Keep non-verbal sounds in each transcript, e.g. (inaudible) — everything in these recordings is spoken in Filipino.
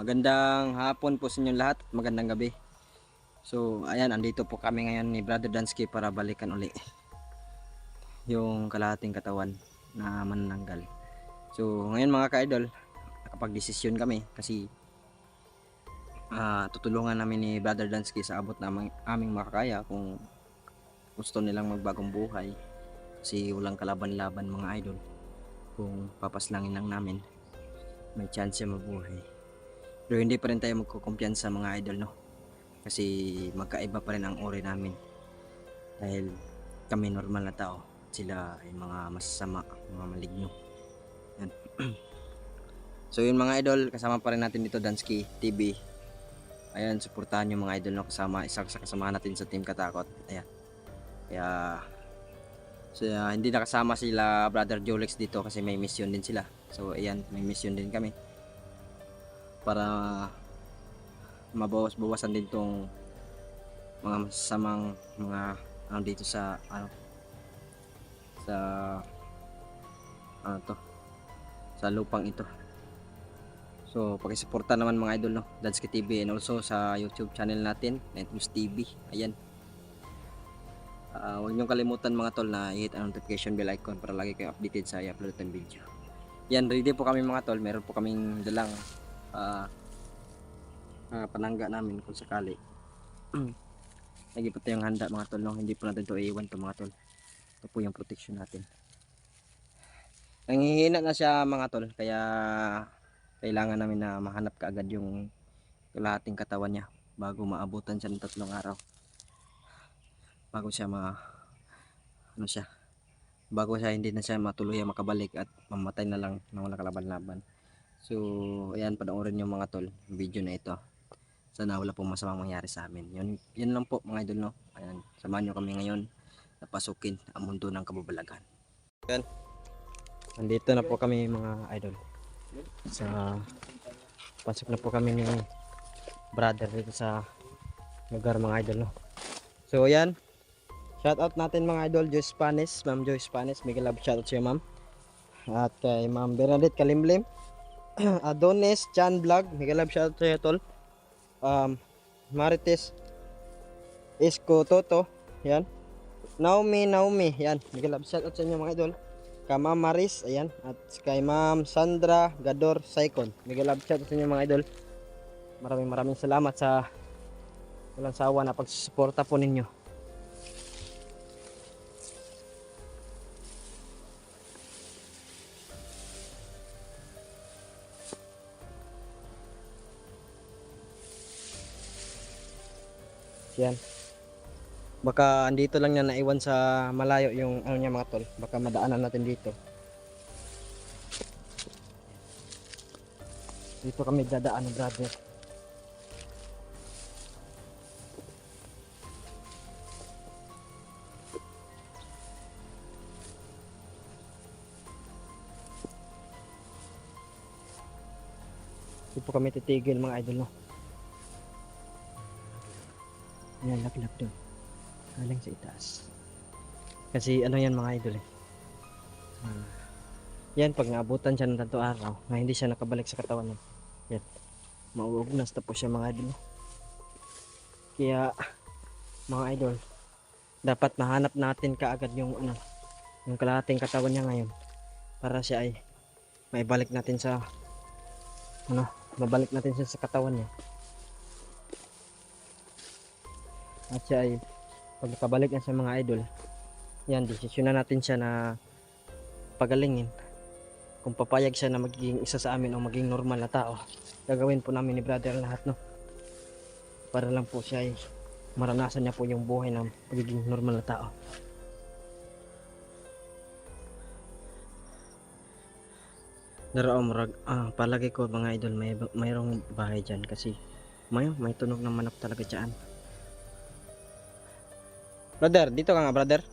Magandang hapon po sa inyong lahat. Magandang gabi. So, ayan, andito po kami ngayon ni Brother Dansky para balikan uli yung kalahating katawan na manananggal. So, ngayon mga ka-idol, nakapag-desisyon kami kasi ah, tutulungan namin ni Brother Dansky sa abot na aming, makakaya kung gusto nilang magbagong buhay kasi walang kalaban-laban mga idol kung papaslangin lang namin may chance mabuhay pero hindi pa rin tayo magkukumpiyansa mga idol no? Kasi magkaiba pa rin ang ori namin. Dahil kami normal na tao. Sila ay mga masasama mga maligno. Yan. (clears throat) so yun mga idol kasama pa rin natin dito Dansky TV ayan suportahan yung mga idol no? Kasama isa sa kasama natin sa team katakot. Ayan. Kaya so, uh, hindi nakasama sila brother Jolex dito kasi may mission din sila. So ayan may mission din kami para mabawas-bawasan din tong mga masasamang mga ano dito sa ano sa ano to sa lupang ito so pakisuporta naman mga idol no Dansky TV and also sa YouTube channel natin Netnews TV ayan Ah, huwag niyong kalimutan mga tol na i-hit ang notification bell icon para lagi kayo updated sa i-upload ng video. Yan, ready po kami mga tol. Meron po kaming dalang ah, ah, panangga namin kung sakali. Lagi po tayong handa mga tol. No? Hindi po natin to iiwan to mga tol. Ito po yung protection natin. Nanghihina na siya mga tol. Kaya kailangan namin na mahanap kaagad yung kalahating katawan niya bago maabutan siya ng tatlong araw bago siya ma ano siya bago siya hindi na siya matuloy makabalik at mamatay na lang nang wala kalaban-laban so ayan panoorin yung mga tol yung video na ito. Sana wala pong masamang mangyari sa amin. Yun, yun lang po mga idol no? Ayan samahan nyo kami ngayon na pasukin ang mundo ng kababalagan. Yan nandito na po kami mga idol. Sa pasok na po kami ni brother dito sa lugar mga idol no? So ayan. Shout out natin mga idol Joy Spanes, Ma'am Joy Spanes, mega love shout out sa ma'am. At kay Ma'am Bernadette Kalimlim, (clears throat) Adonis Chan Vlog, mega love shout out tol. Um, Marites Isko Toto, yan. Naomi Naomi, yan, mega love shout out sa inyo mga idol. Kay Ma'am Maris, ayan, at kay Ma'am Sandra Gador Saikon, mega love shout out sa inyo mga idol. Maraming maraming salamat sa walang sawa na pagsusuporta po ninyo. Yan. Baka andito lang niya naiwan sa malayo yung ano niya mga tol. Baka madaanan natin dito. Dito kami dadaan brother. Dito kami titigil mga idol no. Yan, laklak doon. Galing sa itaas. Kasi ano yan mga idol eh. Ah, yan, pag naabutan siya ng tanto araw, na hindi siya nakabalik sa katawan niya. Yan. Mauugnas na po siya mga idol. Kaya, mga idol, dapat mahanap natin kaagad yung ano, yung kalahating katawan niya ngayon. Para siya ay maibalik natin sa ano, mabalik natin siya sa katawan niya. At siya ay pagkabalik na sa mga idol yan desisyon na natin siya na pagalingin. Kung papayag siya na magiging isa sa amin o maging normal na tao gagawin po namin ni brother lahat no? Para lang po siya ay maranasan niya po yung buhay ng pagiging normal na tao. Dara murag ah, palagi ko mga idol may mayroong bahay diyan kasi may may tunog ng manok talaga diyan. Brother, dito ka nga, brother.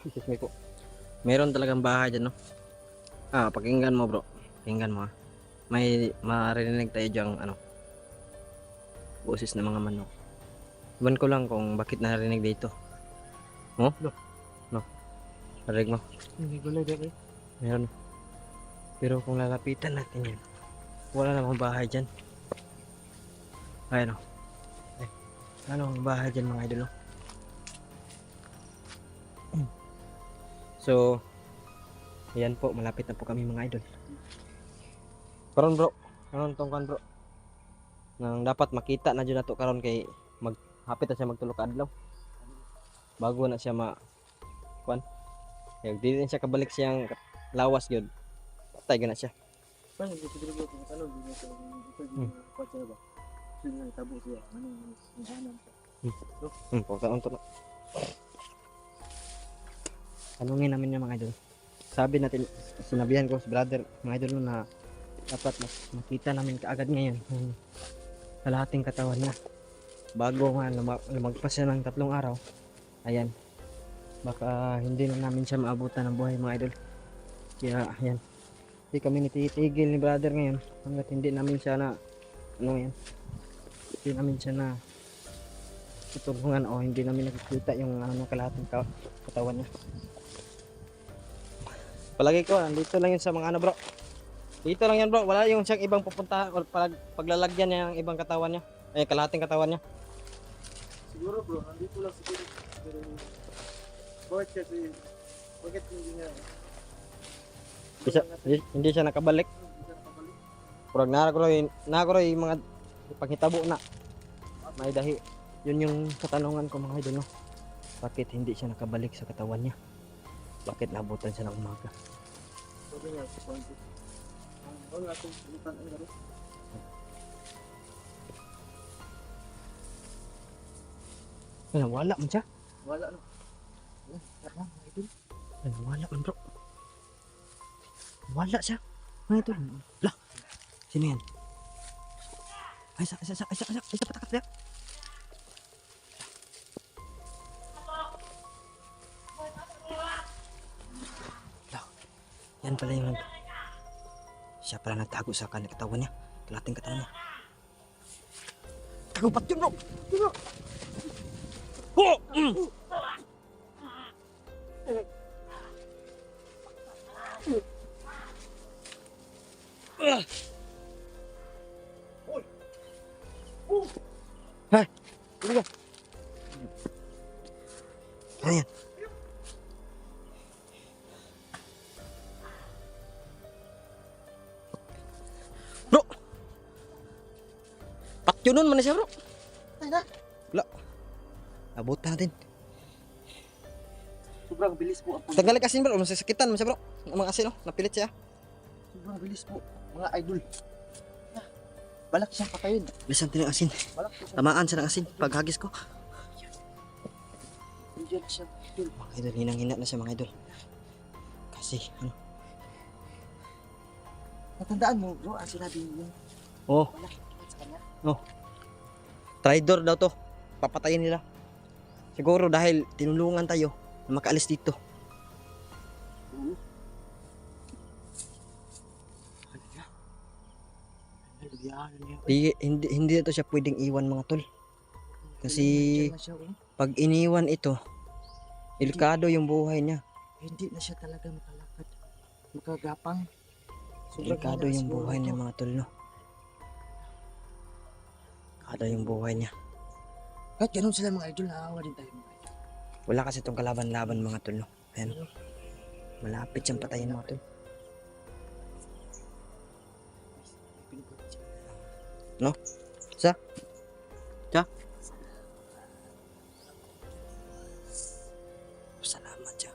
Excuse me po. Meron talagang bahay dyan, no? Ah, pakinggan mo, bro. Pakinggan mo, ha? May maririnig tayo dyan, ano, boses ng mga manok. Iban ko lang kung bakit narinig dito. Oh? No. No. Narinig mo? Hindi ko lang dito. Meron. Pero kung lalapitan natin yan, wala namang bahay dyan. Ayan o. Ay, ano ang bahay dyan mga idol o? So, ayan po, malapit na po kami mga idol. Karon bro, karon tong kan bro. Nang dapat makita na dyan na to karon kay maghapit na siya magtulog adlaw. Bago na siya ma kuan. Kaya di din siya kabalik siyang lawas gyud. Patay gana siya. Paano dito dito ko ano dito ko dito Hmm. dito ko ba? Sino nga tabo siya? Ano yung hanan siya? Hmm, pagkaon to na. Tanungin namin yung mga idol. Sabi natin, sinabihan ko sa brother, mga idol na dapat makita namin kaagad ngayon yung kalahating katawan niya. Bago nga luma- lumagpas siya ng tatlong araw, ayan, baka hindi na namin siya maabutan ng buhay mga idol. Kaya ayan, hindi kami nititigil ni brother ngayon hanggat hindi namin siya na, ano yan, hindi namin siya na tutulungan o hindi namin nakikita yung ano kalahating ka katawan niya. Palagi ko, nandito lang yun sa mga ano bro. Dito lang yan bro, wala yung siyang ibang pupunta o pag, paglalagyan niya ng ibang katawan niya. Eh, kalahating katawan niya. Siguro bro, nandito lang siguro. Pero bakit kasi bakit hindi niya Hindi siya, hindi siya nakabalik. hindi siya nakabalik? Purag nakaroy, nakaroy yung mga panghitabo na. May dahi. Yun yung katanungan ko mga idol no. Bakit hindi siya nakabalik sa katawan niya? Bakit nabutan siya ng umaga? Sabi niya sa point. Ang wala akong sulitan ang garo. Ay, wala man siya. Wala no. Wala, idol. Ay, wala man bro. Wala siya. Ano ito? Lah. Sino yan? Ay, isa, isa, isa, isa, isa, isa, patakas niya. Lah. Yan pala yung nag... Siya pala nagtago sa kan katawan niya. Kalating katawan niya. Tagupat yun bro! Yun, bro! Oh! Mm! Hai, ini ka. Ayan. Bro! Patyunon man na siya bro. Ay na. Wala. Abutan natin. Sobrang bilis po ang Tanggalin asin bro. Masasakitan mo siya bro. Ang mga asin oh. Napilit siya. Sobrang bilis po, mga idol. Ah, Balak siyang patayin. Bilisan natin ang asin. Balak. Tamaan siya ng asin. Paghagis ko. Nandiyan siya, idol. Mga idol, hinang-hina na siya mga idol. Kasi, ano? Natandaan mo, bro, ang sinabi mo. Oh, Balak sa kanya. Traidor daw to. Papatayin nila. Siguro dahil tinulungan tayo na makaalis dito. Oo. Di, hindi, hindi na to siya pwedeng iwan mga tol. Kasi pag iniwan ito, delikado yung buhay niya. Hindi na siya talaga makalakad. Makagapang. Delikado yung buhay ito. niya mga tol, no? Delikado yung buhay niya. Kahit ganun sila mga idol, naawa din tayo mga idol. Wala kasi itong kalaban-laban mga tol, no? Ayan. Malapit siyang patayin mga tol. Sa? Sa? Salamat siya.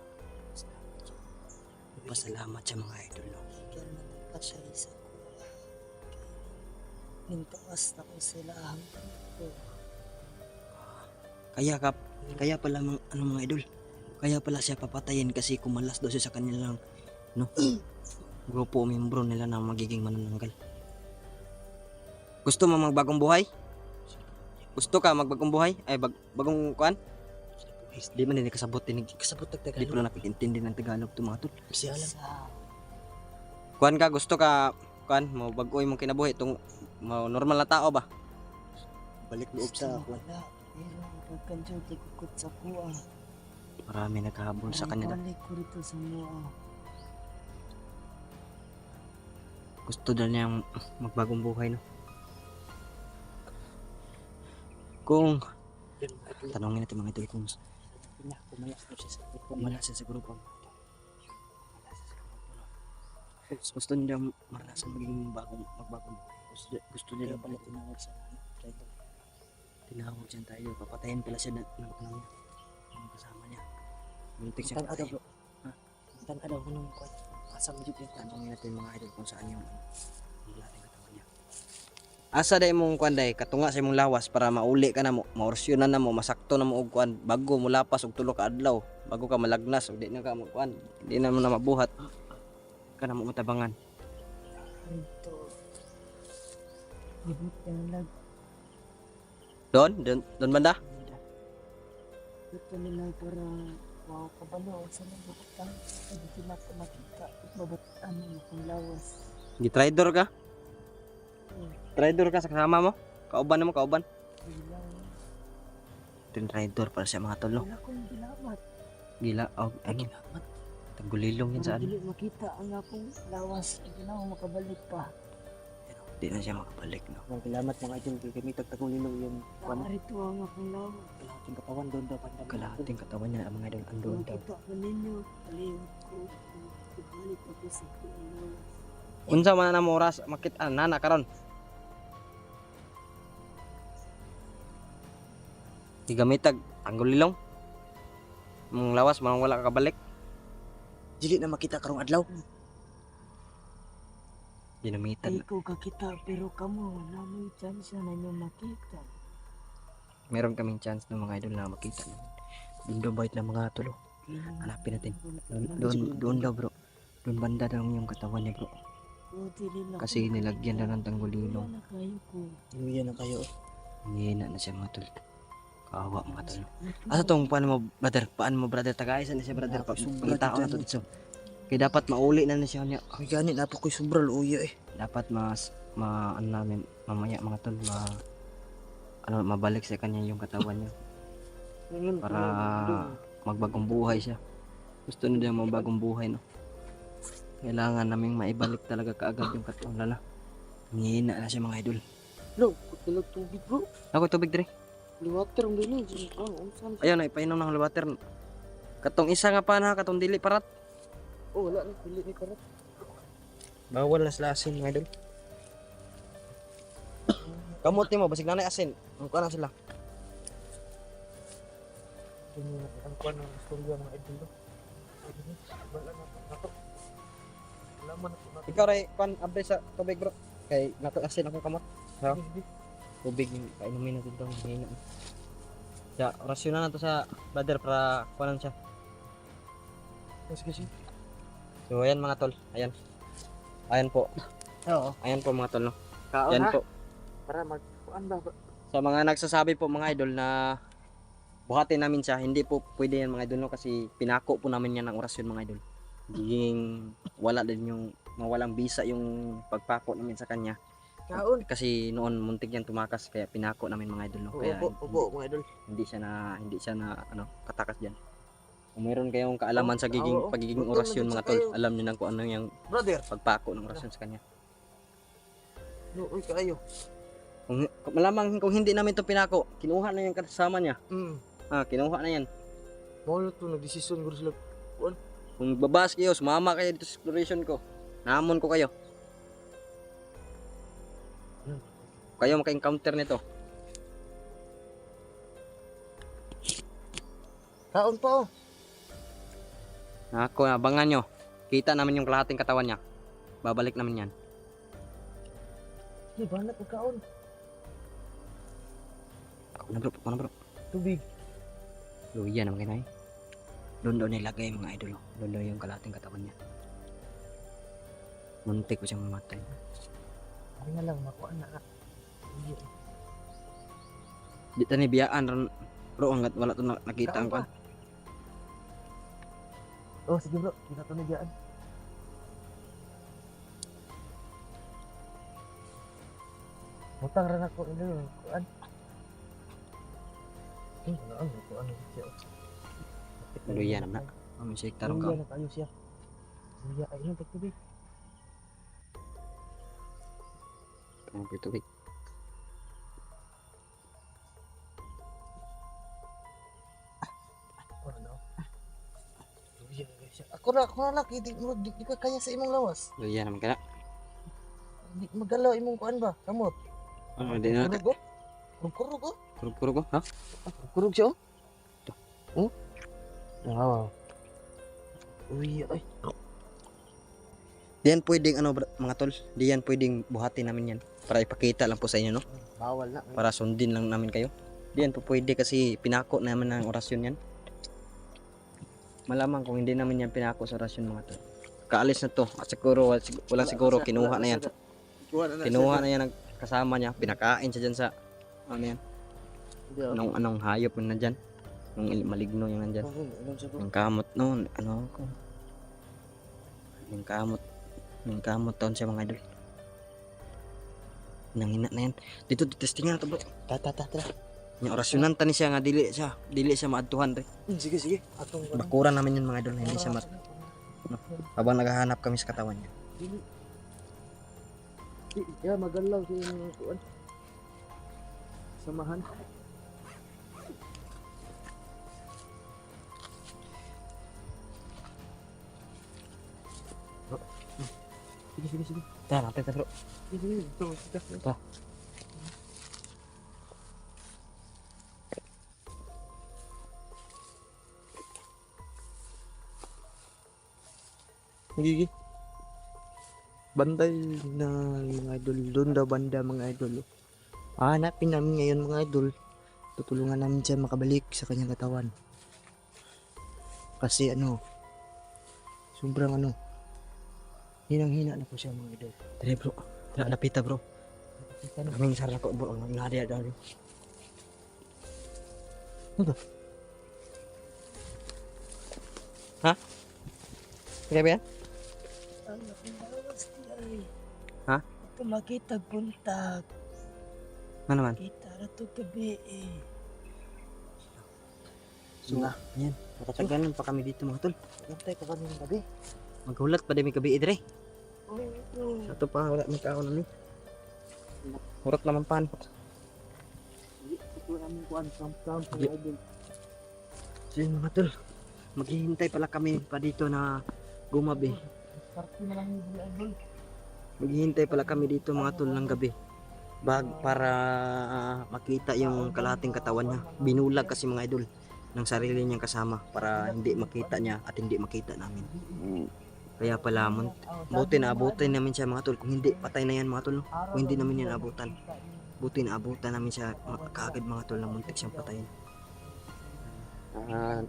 Pasalamat siya mga idol, no? Kaya siya isa ko. Nintaas na ko sila ang ko. Kaya ka, kaya pala mga, ano mga idol, kaya pala siya papatayin kasi kumalas daw siya sa kanilang, no? (clears throat) grupo o membro nila na magiging manananggal. Gusto mo magbagong buhay? Gusto ka magbagong buhay? Ay, bag, bagong kuan? Di man din kasabot din. Kasabot Di ng Tagalog. pala nakikintindi ng Tagalog to mga tol. Siya lang. Kuan ka, gusto ka, kuan, mo bagoy mong kinabuhi itong mo normal na tao ba? Balik loob sa ako. Wala. Pero magkakadyo, tikukot sa kuwa. Marami naghahabol sa kanya. daw. Balik ko rito sa mga Gusto daw niyang magbagong buhay, no? Kung tanongin natin mga idol kung kumaya ko siya wala siya sa grupo. Gusto, niya maranasan maging bagong magbagong. Gusto, gusto nila pala tinawag sa driver. tinawag dyan tayo. Papatayin pala siya ng ng ano niya. Yung kasama niya. Muntik siya patay. Tan ada ko nung kwat. Asa mo yung tan. Tanongin natin mga idol kung saan yung yung lating katawan niya. Asa day mong kwan day katunga sa imong lawas para mauli ka na mo, na mo, masakto na mo og kwan bago mo lapas og tulo ka adlaw, bago ka malagnas ug di na ka mo kwan, di na mo na mabuhat. Ka na mo matabangan. Don, don, don banda. Ito nila para wow kabalo sa mga butang. Hindi ko makita. Babataan mo kung lawas. Gi trader ka? Trader ka sa kasama mo? Kauban na mo, kauban. Tin trader para sa mga tolo. Wala kong gilamat. Gila, og ano, Gilamat. tagulilong yun sa ano. Dili makita ang akong lawas. Hindi na ako makabalik pa. Di na siya makabalik, no. Mga gilamat mga idol. Kaya kami yung kwan. Narito ang akong lawas. Kalahating katawan doon daw. Kalahating katawan niya, ang mga idol, andun daw. Makita ko ninyo. Palihog ko. Ibalik ako sa akong lawas. Unsa man na mo oras makita ah, nana karon. Gigamitag tanggulilong. Mong lawas man wala ka kabalik. Dili na makita karong adlaw. Ginamitan. Ay ko kakita pero kamo na may chance na nyo makita. Meron kaming chance ng mga idol na makita. Doon bait ng mga tulo. Hanapin natin. Doon, doon, doon daw bro. Doon banda daw yung katawan niya bro. Kasi nilagyan na ng tanggulilong. na. Inuya na kayo. Hihina na siya mga tol. Kawawa mga tol. Asa tong paano mo brother? Paano mo brother? Tagaisa na siya brother. Pa, pangitao na to dito. Kaya dapat mauli na na siya niya. Ay gani na po ko'y sobra luya eh. dapat mas ma ano namin mamaya mga tol ma ano mabalik sa kanya yung katawan niya para magbagong buhay siya gusto niya magbagong buhay no kailangan naming maibalik talaga kaagad yung katawan lala ngihina na siya mga idol Bro, pagkalag tubig bro. ako tubig dire Liwater ang dili. Ang unsan. ayun na ipainom ng water katong isa nga pa na katong dili parat Oh, wala na. Pili ni karat. bawal na sila asin mga idol kamot mo basig nanay asin ang kuha na sila ang kwan ng istorya mga idol. do. Wala na nato. Wala man na nato. ikaw ray pan abre sa tubig bro kay nato asin ako kamot Ha? Tubig yung kainumin natin itong hina. Ya, rasyon na to sa brother para kuhanan siya. Sige, sige. So ayan mga tol, ayan. Ayan po, Oo. ayan po mga tol no. Kaon Ayan ha. po. Para mag... Kuan ba? Sa mga nagsasabi po mga idol na buhatin namin siya, hindi po pwede yan mga idol no kasi pinako po namin yan ng orasyon mga idol. Giging wala din yung mawalang bisa yung pagpako namin sa kanya. Kaon. Kasi noon muntik yan tumakas kaya pinako namin mga idol no. Kaya Opo, opo, mga idol. hindi siya na hindi siya na ano katakas diyan. Kung meron kayong kaalaman sa giging Oo, pagiging orasyon mga sa tol, kayo. alam niyo na kung ano yung Brother, pagpako ng orasyon sa kanya. nooy kayo. Kung, kung malamang kung hindi namin to pinako, kinuha na yung kasama niya. Hmm. Ah, kinuha na yan. Mao to nagdesisyon guro sila. Kung babas kayo, sumama kayo dito sa exploration ko. Naamon ko kayo. Kayo maka-encounter nito. Kaon pa oh. Ako, abangan nyo. Kita namin yung kalahating katawan niya. Babalik namin yan. Di ba na kaon? Ako na bro, ako na bro. Tubig. Luya naman kinay. Doon daw nilagay mga idol. oh. Doon daw yung kalating katawan niya. Muntik ko siyang mamatay. Ay na lang makuha na. Uyo. Di tani biyaan ron. Bro, hanggat wala to na- nakita ang Kaon pa. kan. Oh, sige bro. Kita to na dyan. Mutang rin ako ilo yung kuan. Eh, ano ano kuan siya. Luya naman na. Kami siya tarong ka. Luya na kayo siya. Luya ay yun tagtubig. Ang tubig. Siya. Ako na. Di, di, di, ka kaya sa imong lawas. Luya naman ka na. Di magalaw imong kuan ba? Kamot. Ano, di na. Kurug ko? Kurug ko? Kurug-kurug ko, ha? Kurug siya oh. Oh? Wow. Uy, ay. Di yan pwedeng ano mga tol, di yan pwedeng buhatin namin yan para ipakita lang po sa inyo no, Bawal na. para sundin lang namin kayo. Di yan po pwede kasi pinako namin ng orasyon yan. Malamang kung hindi namin yan pinako sa orasyon mga tol. Kaalis na to, at siguro wala, sig- wala siguro kinuha na yan. Kinuha na yan ng kasama niya, pinakain siya dyan sa ano yan, anong anong hayop na nandyan. Yung il- maligno yung nandyan. Yung kamot noon, ano ko. Yung kamot. Yung kamot taon siya mga idol. Nangina na yan. Dito, testingan na to bro. Ta ta ta ta. Yung orasyonan tani siya nga dili siya. Dili siya maadtuhan re. Sige sige. Atong Bakuran namin yun mga idol. Hindi siya mat... Habang naghahanap kami sa katawan niya. Ya magalaw imong kuan. Samahan. Sige, sige, sige. Tara, natin ta bro. Sige, sige. Ito, Gigi. Bantay na mga idol. Doon daw banda mga idol. Ah, hanapin namin ngayon mga idol. Tutulungan namin siya makabalik sa kanyang katawan. Kasi ano, sobrang ano, hinang-hina na po siya mga idol. Tara bro. Tara, lapita bro. Ano? Kaming sarap ko bro. Ang nadi daw. Ha? Kaya ba yan? Ang lawas ay. Ha? Ito makita buntag. Ano naman? Kita na to gabi eh. So, yan. Nakatagalan pa kami dito mga tol. Bantay ka kami ng gabi. Maghulat pa din may gabi idre. Oo. Sa to pa wala may kaon ni. Hurat naman pan. Ito namin camp-camp Di- mga idol. So yun mga tol. Maghihintay pala kami pa dito na gumabi. Maghihintay pala kami dito mga tol ng gabi. Bag para ah, makita yung kalahating katawan niya. Binulag kasi mga idol ng sarili niyang kasama para hindi makita niya at hindi makita namin. Kaya pala mun- buti na abutin namin siya mga tol. Kung hindi patay na yan mga tol. Kung hindi namin yan abutan. Buti na abutan namin siya kaagad mga tol na muntik siyang patayin. Ah,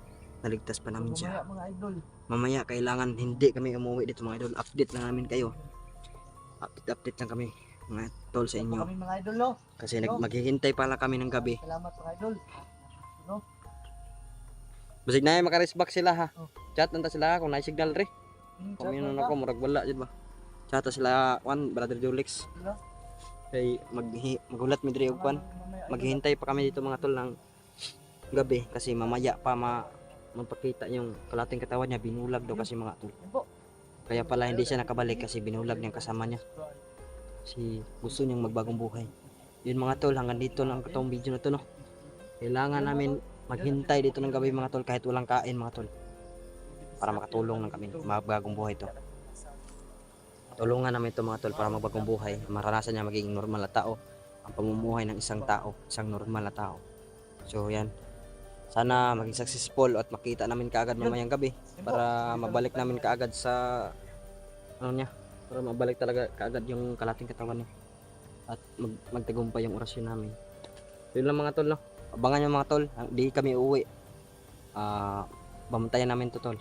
naligtas pa namin siya. Mamaya mga idol. Mamaya kailangan hindi kami umuwi dito mga idol. Update lang namin kayo. Update update lang kami mga tol sa inyo. Kami mga idol no. Kasi nag maghihintay pala kami ng gabi. Salamat mga idol. Basig na yung makaresback sila ha. Oh. Chat nanta sila kung na signal re. Hmm, Kung yun ako murag wala jud ba. Chat sila kwan brother Julix. Sila? Kay mag magulat mi diri og kwan. Maghihintay pa kami dito mga tol ng gabi kasi mamaya pa ma magpakita yung kalating katawan niya binulag daw kasi mga tol. Kaya pala hindi siya nakabalik kasi binulag niyang kasama niya. Si gusto niyang magbagong buhay. Yun mga tol, hanggang dito lang itong video na to no. Kailangan namin maghintay dito ng gabi mga tol kahit walang kain mga tol. Para makatulong lang kami magbagong buhay to. Tulungan namin ito mga tol para magbagong buhay. Maranasan niya maging normal na tao. Ang pamumuhay ng isang tao, isang normal na tao. So yan. Sana maging successful at makita namin kaagad mamayang gabi para mabalik namin kaagad sa ano niya para mabalik talaga kaagad yung kalating katawan niya at mag magtagumpay yung orasyon namin. Yun lang mga tol no? Abangan nyo mga tol di kami uwi ah bamantayan namin to tol